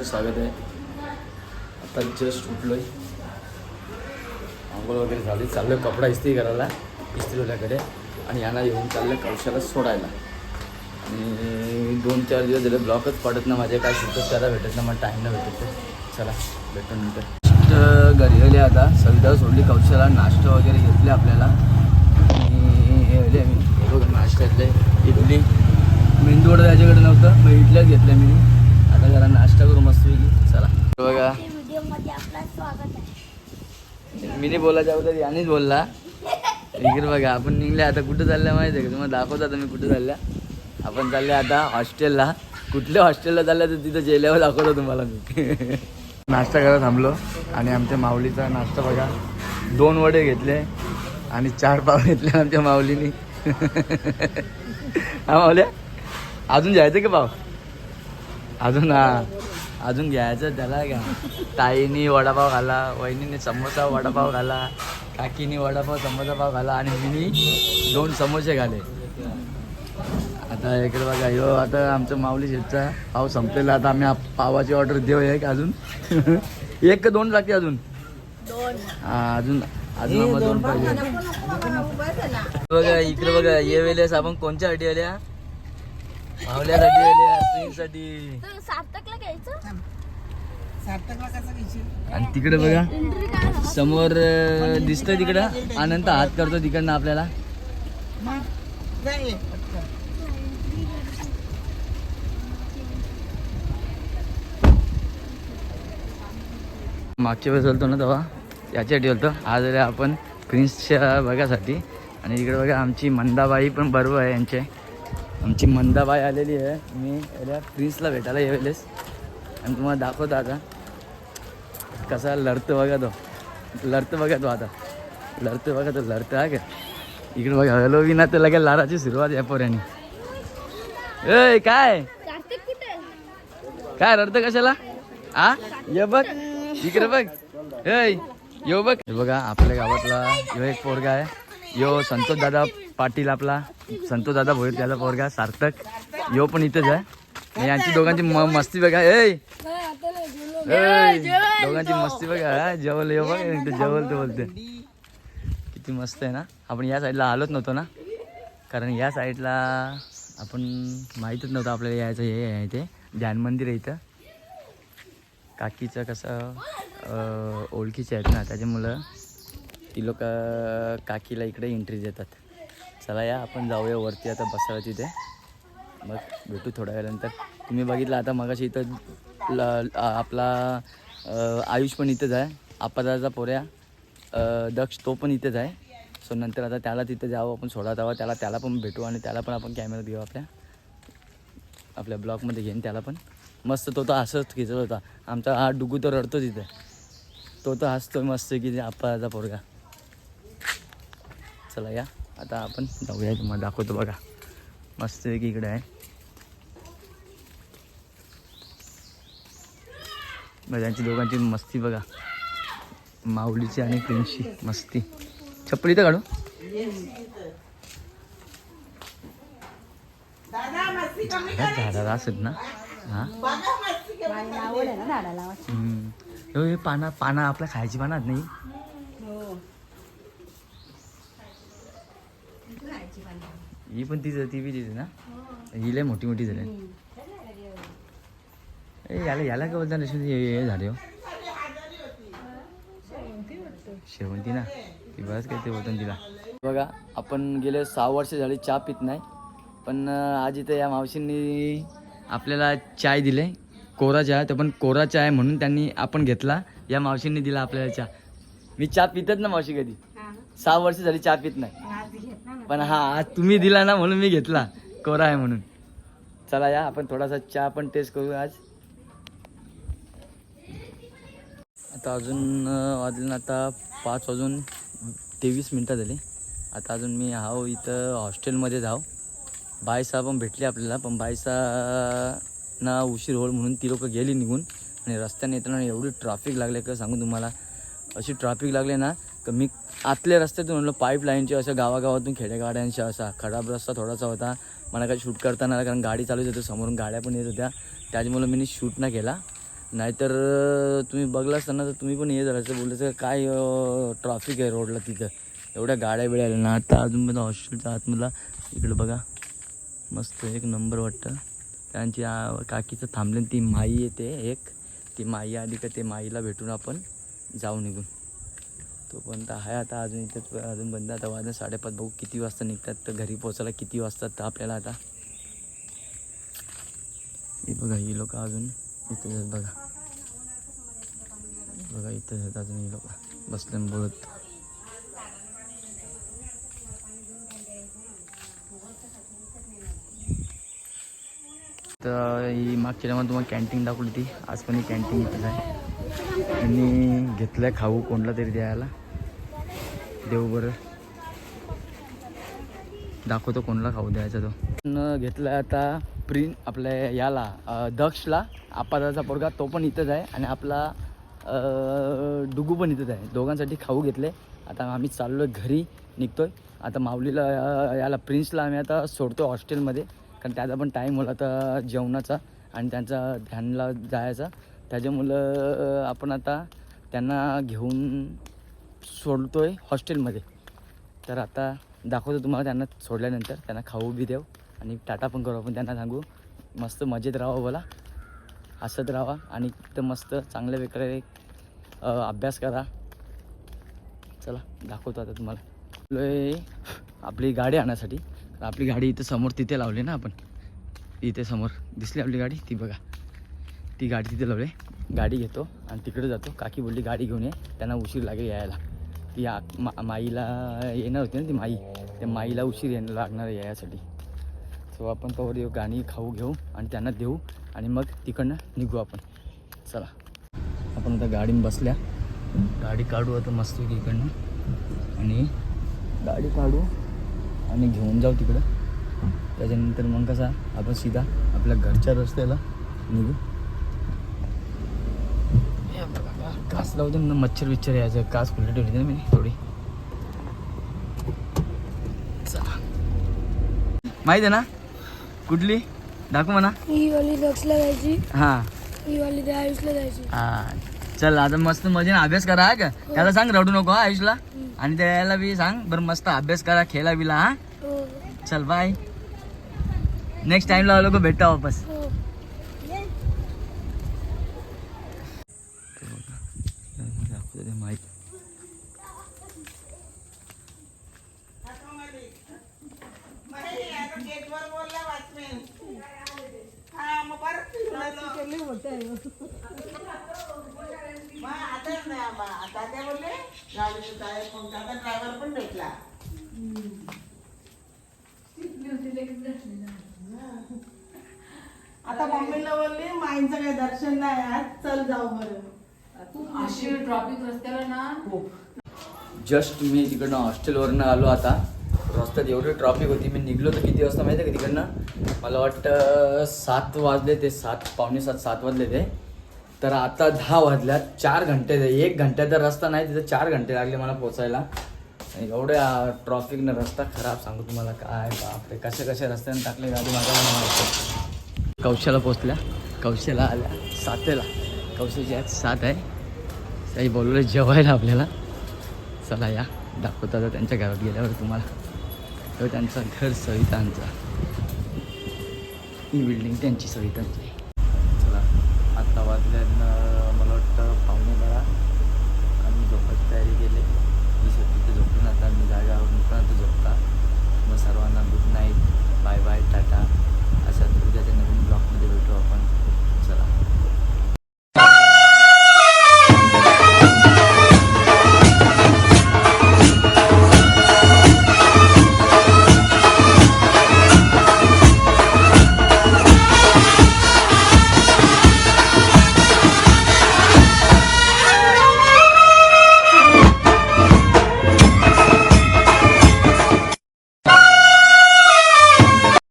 तुमचं स्वागत आहे. आता जस्ट उठलोय. आंघोळ वगैरे झाली. चाललो कपडा इस्त्री करायला इस्त्रीवाल्याकडे. आणि यांना येऊन चाललं कौशाला सोडायला. आणि दोन चार दिवस झाले ब्लॉकच पडत ना माझे. काय सुटत त्याला भेटत ना मला टाईम नाही भेटत चला भेटून नंतर. घरी आले आता. सविता सोडली कौशाला नाश्ता वगैरे घेतले आपल्याला. आणि हे आले मी. हे बघा नाश्ता घेतले इडली मेंदूवडं त्याच्याकडे नव्हतं मग इडल्याच घेतल्या मी. आता जरा नाश्ता करू मस्त चला. बघा. व्हिडिओमध्ये आपलं स्वागत आहे. मी नाही बोलायच्या अगोदर यानेच बोलला. इकडे बघा आपण निघले आता कुठं चालल्या माहिती आहे का? तुम्हाला दाखवतो आता मी कुठं चालल्या. आपण चालले आता हॉस्टेलला. कुठल्या हॉस्टेलला चालल्या तर तिथं जेल्यावर दाखवतो तुम्हाला मी. नाश्ता करायला थांबलो आणि आमच्या माऊलीचा नाश्ता बघा. दोन वडे घेतले आणि चार पाव घेतले आमच्या माऊलीनी. हा माऊल्या अजून जायचं का पाव? अजून अजून घ्यायचं त्याला घ्या ताईनी वडापाव खाला वहिनीने समोसा वडापाव खाला काकीनी वडापाव समोसा पाव खाला आणि मीनी दोन समोसे खाले. आता इकडे बघा यो आता आमचं माऊली शेतचा पाव संपलेला. आता आम्ही पावाची ऑर्डर देऊ एक अजून. एक का दोन लागते अजून? हा अजून अजून आम्हाला दोन पाहिजे. बघा इकडे बघा ये वेळेस आपण कोणत्यासाठी आल्या? मावल्यासाठी आल्या तर सार्थकला घ्यायचं? आणि तिकडे बघा एंट्री काय समोर अं, दिसतंय तिकडं. अनंत हात करतो तिकडनं आपल्याला. मागच्या वेळेस होतो ना तेव्हा याच्यासाठी होतो आज आले आपण प्रिन्सच्या बघासाठी. आणि इकडे बघा आमची मंदाबाई पण बरोबर आहे यांचे. आमची मंदाबाई आलेली आहे. मी याला प्रिन्सला भेटायला यावेळेस. आणि तुम्हाला दाखवतो आता. कसा लढतो बघा तो. लढतो बघा तो आता. लढतो बघा तो लढतो आहे का? इकडे बघा हॅलो विना तर लगेच लाराची सुरुवात या पोऱ्याने. ए काय? काय रडतं कशाला? आ? ये बघ. इकडे बघ. ए यो बघ. बघा आपल्या गावातला यो एक पोरगा आहे. यो संतोष दादा पाटील आपला संतोष दादा भोईर त्याचा पोरगा सार्थक. यो पण इथेच आहे. यांची दोघांची म मस्ती बघा. ए दोघांची मस्ती बघा. जेवल यो बघ. इथं जेवल ते बोलते. किती मस्त आहे ना? आपण या साईडला आलोच नव्हतो ना? कारण या साईडला आपण माहीतच नव्हतं आपल्याला यायचं हे आहे ते. ध्यान मंदिर आहे इथं. काकीचं कसं ओळखीचे आहेत ना? त्याच्यामुळं ती लोक काकीला इकडे एंट्री देतात. चला या आपण जाऊया वरती आता बसायला तिथे. मग भेटू थोड्या वेळानंतर. तुम्ही बघितलं आता मगाशी इथं ल आपला आयुष पण इथंच आहे. आपदाचा पोऱ्या दक्ष तो पण इथेच आहे. सो नंतर आता त्याला तिथं जावं आपण सोडा जावं त्याला त्याला पण भेटू आणि त्याला पण आपण कॅमेरा देऊ आपल्या. आपल्या ब्लॉकमध्ये घेईन त्याला पण. मस्त तो तर हसत खिचत होता. आमचा हा डुगू तर रडतो तिथे तो तर हसतो मस्त की आपाचा पोरगा. चला या. आता आपण जाऊया तुम्हाला दाखवतो बघा. मस्त की इकडे आहे. त्यांची दोघांची मस्ती बघा. माऊलीची आणि प्रिन्सची मस्ती. चप्पल इथं काढू. झाडाला असत ना? हा. हो, हे पाना पाना आपल्या खायची पानात नाही? ही पण तीच ती बी तिथे ना? ही लय मोठी मोठी झाली. ए याला याला काय बोलता नसून हे हे झाले हो. शेवंती ना? ती बरंच काय ते बोलतात तिला. बघा आपण गेले सहा वर्ष झाले चहा पित नाही पण आज इथं या मावशींनी आपल्याला चाय दिले. कोरा चहा तर पण कोरा चहा आहे म्हणून त्यांनी आपण घेतला. या मावशींनी दिला आपल्याला चहा. मी चहा पितच ना मावशी कधी? सहा वर्ष झाली चहा पित नाही. पण हा आज तुम्ही दिला ना म्हणून मी घेतला. कोरा आहे म्हणून. चला या आपण थोडासा चहा पण टेस्ट करू आज. आता अजून अं, वाजले ना आता पाच वाजून तेवीस मिनटं झाली. आता अजून मी हाव इथं हॉस्टेलमध्ये जाव बायसा पण भेटली आपल्याला पण बायसा ना उशीर होईल म्हणून ती लोकं गेली निघून. आणि रस्त्याने येताना एवढी ट्रॅफिक लागले का सांगू तुम्हाला? अशी ट्रॅफिक लागले ना मी आतल्या रस्त्यातून म्हणलं पाईपलाईनच्या असं गावागावातून खेडेगाड्यांच्या असा खराब रस्ता थोडासा होता. मला काही शूट करताना आला कारण गाडी चालूच होती समोरून गाड्या पण येत होत्या. त्याच्यामुळं मी शूट नाही केला. नाहीतर तुम्ही बघला असताना तर तुम्ही पण हे झालं बोलायचं काय ट्रॉफिक आहे रोडला तिथं? एवढ्या गाड्या बिड्या आल्या ना आता अजून मला हॉस्टेलच्या आतमधला. इकडं बघा. मस्त एक नंबर वाटतं. त्यांची काकीचं थांबले ती माई येते एक. ती माई आली का ते माईला भेटून आपण जाऊ निघून. तोपर्यंत आहे आता अजून इथं अजून बंद आता वाजून साडेपाच बघू किती वाजता निघतात? तर घरी पोचायला किती वाजतात तर आपल्याला आता? हे बघा ही लोक अजून इथेच बघा. बघा इथं अजून ही लोक. बसले बोलत. तर ही मागच्या टायमात तुम्हाला कॅन्टीन दाखवली ती आज पण ही कॅन्टीन इथेच आहे. आणि घेतलंय खाऊ कोणला तरी द्यायला. देऊ बरं. दाखवतो कोणला खाऊ द्यायचा तो. न घेतलाय आता प्रिन आपल्या याला दक्षला. आपादाचा पोरगा तो पण इथंच आहे आणि आपला डुगू पण इथंच आहे. दोघांसाठी खाऊ घेतले. आता आम्ही चाललो आहे घरी निघतोय. आता माऊलीला याला प्रिन्सला आम्ही आता सोडतो हॉस्टेलमध्ये. कारण त्याचा पण टाईम होला तर जेवणाचा आणि त्यांचा ध्यानला जायचा. त्याच्यामुळं आपण आता त्यांना घेऊन सोडतो आहे हॉस्टेलमध्ये. तर आता दाखवतो तुम्हाला त्यांना सोडल्यानंतर. त्यांना खाऊ बी देऊ आणि टाटा पण करू आपण त्यांना सांगू. मस्त मजेत राहावं बोला. हसत राहा आणि तर मस्त चांगल्या प्रकारे अभ्यास करा. चला दाखवतो आता तुम्हाला. आपली गाडी आणण्यासाठी आपली गाडी इथं समोर तिथे लावली ना आपण. इथे समोर. दिसली आपली गाडी? ती बघा. ती गाडी तिथे लावली. गाडी घेतो आणि तिकडे जातो. काकी बोलली गाडी घेऊन ये. त्यांना उशीर लागेल यायला. ती आ मा माईला येणार होती ना ती माई. त्या माईला उशीर येणं लागणार आहे यायसाठी सो आपण तोवर येऊ गाणी खाऊ घेऊ आणि त्यांना देऊ आणि मग तिकडनं निघू आपण. चला. आपण आता गाडीत बसल्या. गाडी काढू आता मस्त इकडनं. आणि गाडी काढू आणि घेऊन जाऊ तिकडं. त्याच्यानंतर मग कसा आपण सीधा आपल्या घरच्या रस्त्याला निघू हे बघा, कास लावते ना मच्छर विच्छर यायचं. कास खुले ठेवली ना मी थोडी. माहिती आहे ना? कुठली? दाखव म्हणा. ही वाली दक्षला जायची. हां. ही वाली त्या आयुषला जायची. हा. चल आता मस्त मजेने अभ्यास करा हा का? त्याला सांग रडू नको हा आयुषला. आणि त्याला बी सांग बरं मस्त अभ्यास करा खेळा बिला हा. हो. चल बाय नेक्स्ट टाइमला लोक भेटा वापस हो दाखवतो ते माहीत ड्रायव्हर पण भेटला आता मम्मीला बोलली माईंचं काही दर्शन नाही आज चल जाऊ बरं. अशी ट्रॉफिक रस्त्याला ना. जस्ट मी तिकडनं हॉस्टेलवरनं आलो आता. रस्त्यात एवढी ट्रॉफिक होती मी निघलो तर किती वाजता माहिती आहे का तिकडनं? मला वाटतं सात वाजले ते सात पावणे सात सात वाजले ते. तर आता दहा वाजल्यात चार घंटे एक घंट्याचा रस्ता नाही तिथं चार घंटे लागले मला पोचायला आणि एवढ्या ट्रॉफिकनं रस्ता खराब सांगू तुम्हाला काय बापरे कशा कशा रस्त्याने टाकले गाडी माझ्या कौशाला पोचल्या कौशाला आल्या सातेला. कौशाची आज सात आहे. काही बोलवलं जेवायला आपल्याला. चला या दाखवता त्यांच्या घरात गेल्यावर तुम्हाला. त्यांचा घर सवितांचा ही बिल्डिंग त्यांची सवितांची